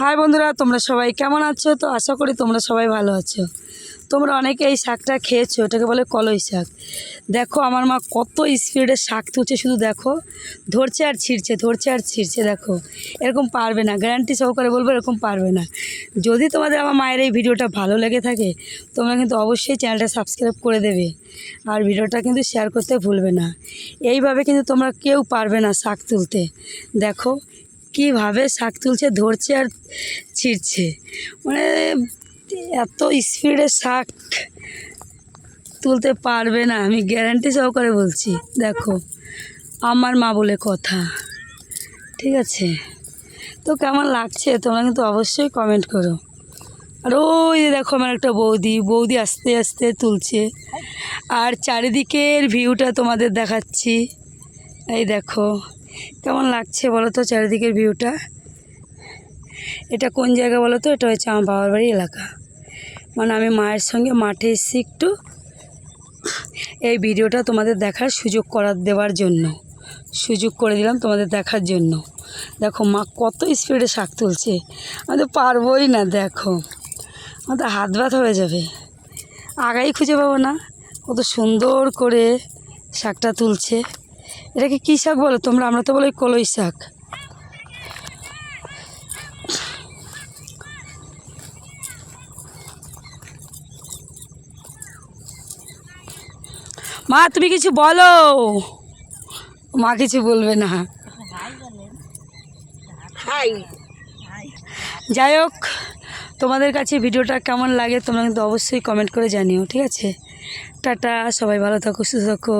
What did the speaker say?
High বন্ধুরা, তোমরা সবাই কেমন আছো? তো আশা করি তোমরা সবাই ভালো আছো। তোমরা অনেকে এই শাকটা খেয়েছো, এটাকে বলে কলই শাক। দেখো, আমার মা কত স্পিডে শাক তুলছে, শুধু দেখো। ধরছে আর ছিঁড়ছে, ধরছে আর ছিঁড়ছে, দেখো। এরকম পারবে না গ্যারান্টি সহকারে বলব, এরকম পারবে না। যদি তোমাদের আমার মায়ের এই ভিডিওটা ভালো লেগে থাকে, তোমরা কিন্তু অবশ্যই চ্যানেলটা সাবস্ক্রাইব করে দেবে। আর ভিডিওটা কিন্তু শেয়ার করতে ভুলবে না। এইভাবে কিন্তু তোমরা কেউ পারবে না শাক তুলতে। দেখো কীভাবে শাক তুলছে, ধরছে আর ছিঁড়ছে। মানে এত স্পিডে শাক তুলতে পারবে না, আমি গ্যারান্টি সহকারে বলছি। দেখো, আমার মা বলে কথা, ঠিক আছে? তো কেমন লাগছে? তোমরা কিন্তু অবশ্যই কমেন্ট করো। আর ওই দেখো আমার একটা বৌদি বৌদি আস্তে আস্তে তুলছে। আর চারিদিকের ভিউটা তোমাদের দেখাচ্ছি। এই দেখো কেমন লাগছে বলো তো চারিদিকের ভিউটা? এটা কোন জায়গা বলো তো? এটা হচ্ছে আমার বাবার বাড়ি এলাকা। মানে আমি মায়ের সঙ্গে মাঠে এসেছি একটু। এই ভিডিওটা তোমাদের দেখার সুযোগ করার দেওয়ার জন্য। সুযোগ করে দিলাম তোমাদের দেখার জন্য। দেখো মা কত স্পিডে শাক তুলছে। আমি তো পারবোই না, দেখো। আমাদের হাত ব্যথা হয়ে যাবে। আগাই খুঁজে পাবো না। কত সুন্দর করে শাকটা তুলছে। এটাকে কী শাক বলো? তোমরা আমরা তো বলি কলই শাক। মা তুমি কিছু বলো। মা কিছু বলবে না। হাই। যাই হোক তোমাদের কাছে ভিডিওটা কেমন লাগে তোমরা কিন্তু অবশ্যই কমেন্ট করে জানিও ঠিক আছে? টাটা সবাই ভালো থাকো সুস্থ থাকো।